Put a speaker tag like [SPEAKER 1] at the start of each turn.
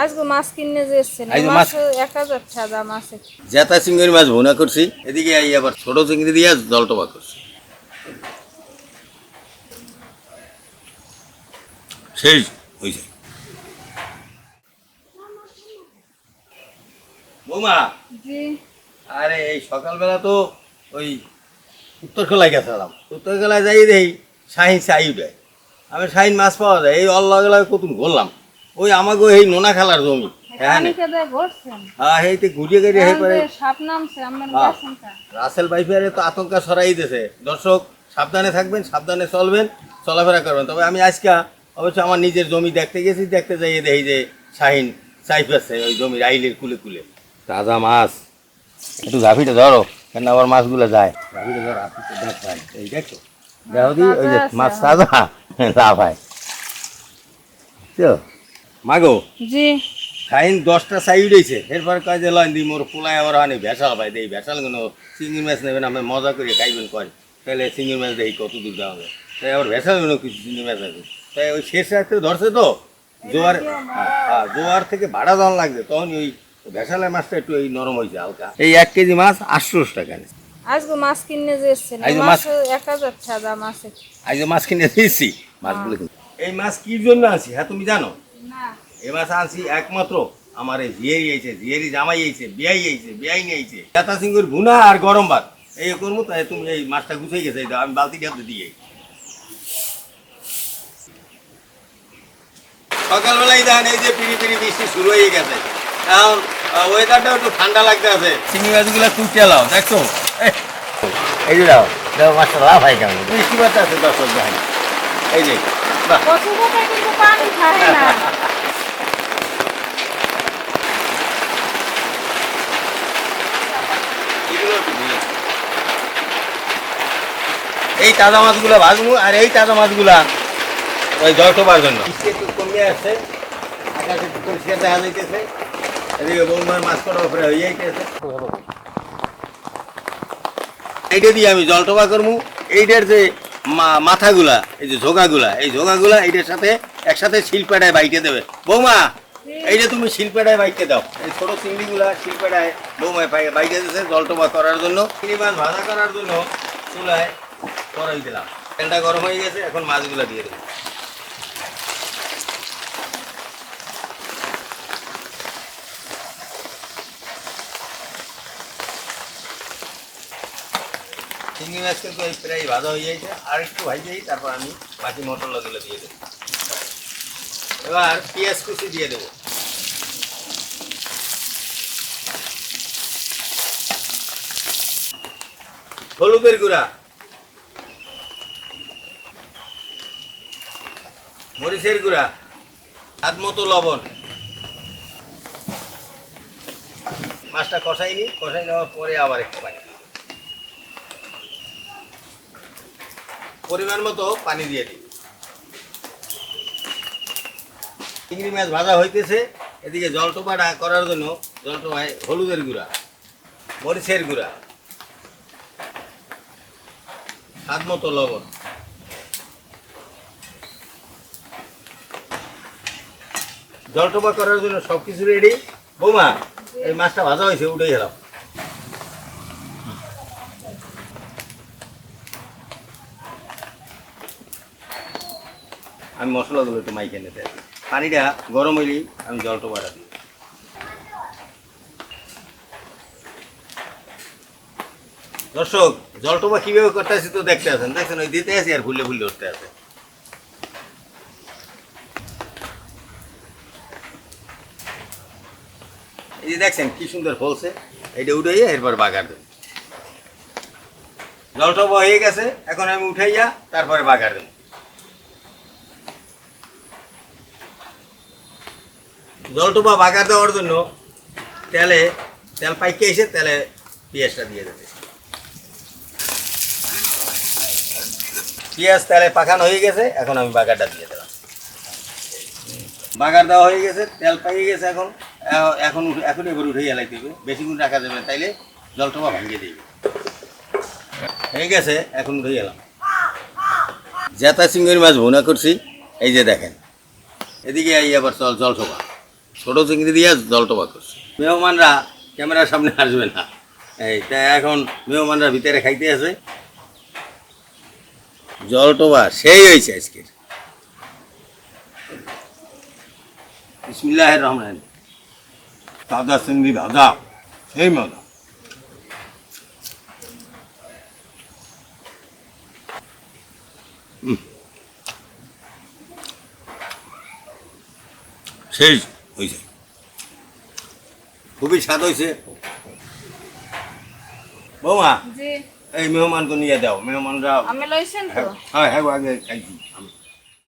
[SPEAKER 1] আজকে মাছ কিনে যে এসছেন মাছ
[SPEAKER 2] মাছ-
[SPEAKER 1] এক হাজার টাকা মাছে।
[SPEAKER 2] জেতা চিংড়ি মাছ ভুনা করছি এদিকে এই আবার ছোট চিংড়ি দিয়ে জলটবা করছি। সেই হয়েছে বৌমা
[SPEAKER 1] জি।
[SPEAKER 2] আরে এই সকালবেলা তো ওই উত্তরখোলায় গেছিলাম। উত্তরখোলায় যাই দেই শাহিন চাই উঠায় আমি শাহিন মাছ পাওয়া যায় এই অল্লাহ কতুন ঘুরলাম। ওই আমাকে এই নোনা খেলার জমি। হ্যাঁ হ্যাঁ হ্যাঁ। রাসেল বাইফারে তো আতঙ্ক ছড়াই দিয়েছে দর্শক সাবধানে থাকবেন সাবধানে চলবেন চলাফেরা করবেন। তবে আমি আজকে অবশ্য আমার নিজের জমি দেখতে গেছি দেখতে যাই দেখি যে শাহিন পাচ্ছে ওই জমির আইলের কুলে কুলে। তাজা মাছ। একটু ঝাঁপিটা ধরো কেন আবার মাছগুলো যায়? ঝাঁপিটা ধরো আপনি তো দেখ ভাই এই দেখো। দেখো দি ওই যে। মাছ তাজা লাভ হয় তো মাগো?
[SPEAKER 1] জি।
[SPEAKER 2] খাইন দশটা সাই উঠেছে। এরপর কয় যে লয় দি মোর পোলায় আবার হানি ভেসাল ভাই দেই ভেসাল কোনো চিংড়ি মাছ নেবেন আমি মজা করে খাইবেন কয়। তাহলে চিংড়ি মাছ দেখি কত দূর দেওয়া হবে তাই আবার ভেসাল কোনো কিছু চিংড়ি মাছ আছে। তাই ওই শেষ রাত্রে ধরছে তো? জোয়ার হ্যাঁ, হ্যাঁ জোয়ার থেকে ভাড়া দেওয়া লাগবে তখন ওই ভেসালের মাছটা একটু এই নরম হয়েছে হালকা। এই এক কেজি মাছ আটশোশো টাকা
[SPEAKER 1] আজকে মাছ কিনে মাছ এক হাজার টাকা মাছে
[SPEAKER 2] মাছ কিনে দিয়েছি মাছগুলো কিনে। এই মাছ কি জন্য আছি হ্যাঁ তুমি জানো? মাছ আনছি একমাত্র আমার এই জিয়ারি আইছে জিয়ারি জামাই আইছে বিয়াই আইছে বিয়াই নিয়ে আইছে সিঙ্গুর ভুনা আর গরম ভাত। এই করব তাই তুমি এই মাছটা গুছাই গেছে আমি বালতি দিয়ে দিয়ে সকালবেলায় দেখেন এই যে পিড়ি পিড়ি বৃষ্টি শুরু হয়ে গেছে। এখন ওয়েদারটাও একটু ঠান্ডা লাগতে আছে। চিংড়ি মাছগুলো তুলতে লাও দেখছ? এই, যে দাও দাও মাছটা লাভ হয় কেমন? বৃষ্টি বাতা আছে দর্শক এই যে বাহ
[SPEAKER 1] কচু কথা কিন্তু পানি খায় না
[SPEAKER 2] এগুলো একটু দিয়ে। এই তাজা মাছগুলো ভাজবো আর এই তাজা মাছগুলা ওই জল টোপার জন্য। বৃষ্টি আসছে। আকাশে পরিষ্কার দেখা যাইতেছে। এদিকে বৌমার মাছ উপরে হয়ে যাইতেছে। এইটা দিয়ে আমি জল টোপা করব। এইটার যে মাথাগুলা এই যে ঝোগাগুলা এই ঝোগাগুলা এইটার সাথে একসাথে শিলপাটায় বাইকে দেবে। বৌমা এই যে তুমি শিলপাটায় বাইকে দাও। এই ছোট চিংড়িগুলা শিলপাটায় বৌমায় বাইকে দিয়েছে জল টোপা করার জন্য। চিংড়ি মাছ ভাজা করার জন্য চুলায় করাই দিলাম। তেলটা গরম হয়ে গেছে, এখন মাছগুলা দিয়ে দেবো। চিংড়ি মাছ কিন্তু এই প্রায় ভাজা হয়ে যাইছে আর একটু ভাজেই তারপর আমি বাকি মশলাগুলো দিয়ে দেবো। এবার পেঁয়াজ কুচি দিয়ে দেবো। হলুদের গুঁড়া। মরিচের গুঁড়া হাত মতো লবণ। মাছটা কষাই কষাইনি কষাই নেওয়ার পরে আবার একটু পানি পরিমাণ মতো পানি দিয়ে দিই চিংড়ি মাছ ভাজা হইতেছে, এদিকে জলটোপাটা করার জন্য জলটোপায় হলুদের গুঁড়া, মরিচের গুঁড়া, স্বাদ মতো লবণ। জলটোপা করার জন্য সব কিছু রেডি বৌমা, এই মাছটা ভাজা হয়েছে উঠে গেলাম আমি মশলাগুলো একটু মাইকে নিতে। পানিটা গরম হইলি আমি জলটোপাটা দিই। দর্শক, জলটোপা কীভাবে করতে আছি তো দেখতে আছেন দেখছেন ওই দিতে আছি আর ভুলে ভুলে উঠতে আছে এই যে দেখছেন, কি সুন্দর ফলছে। এইটা উঠাইয়া এরপর বাগার দেব। জলটোপা হয়ে গেছে, এখন আমি উঠাইয়া তারপরে বাগার দেব। জলটোপা বাগার দেওয়ার জন্য তেলে, তেল পাইকে এসে তেলে পেঁয়াজটা দিয়ে দেবে। পেঁয়াজ তেলে পাকানো হয়ে গেছে, এখন আমি বাগারটা দিয়ে দিলাম বাগার দেওয়া হয়ে গেছে, তেল পাইয়ে গেছে এখন। এখন এখন এবার উঠে গেলাইতে হবে বেশিক্ষণ রাখা যাবে তাইলে জলটোপা ভাঙিয়ে দিবে। হয়ে গেছে এখন উঠে গেলাম। জেতা চিংড়ি মাছ ভুনা করছি, এই যে দেখেন। এদিকে এই আবার জল জলটোপা। ছোট চিংড়ি দিয়ে জলটবা করছি। মেহমানরা ক্যামেরার সামনে আসবে না। এই তাই এখন মেহমানরা ভিতরে খাইতে আছে। জলটবা সেই হয়েছে আজকের। বিসমিল্লাহ রহমান তাজা চিংড়ি ভাজা সেই মজা। সেই হয়েছে খুবই স্বাদ হয়েছে বৌমা এই মেহমানকে নিয়ে দাও মেহমানরা
[SPEAKER 1] আমি লইছেন তো?
[SPEAKER 2] হ্যাঁ হ্যাঁ আগে খাইছি। আমি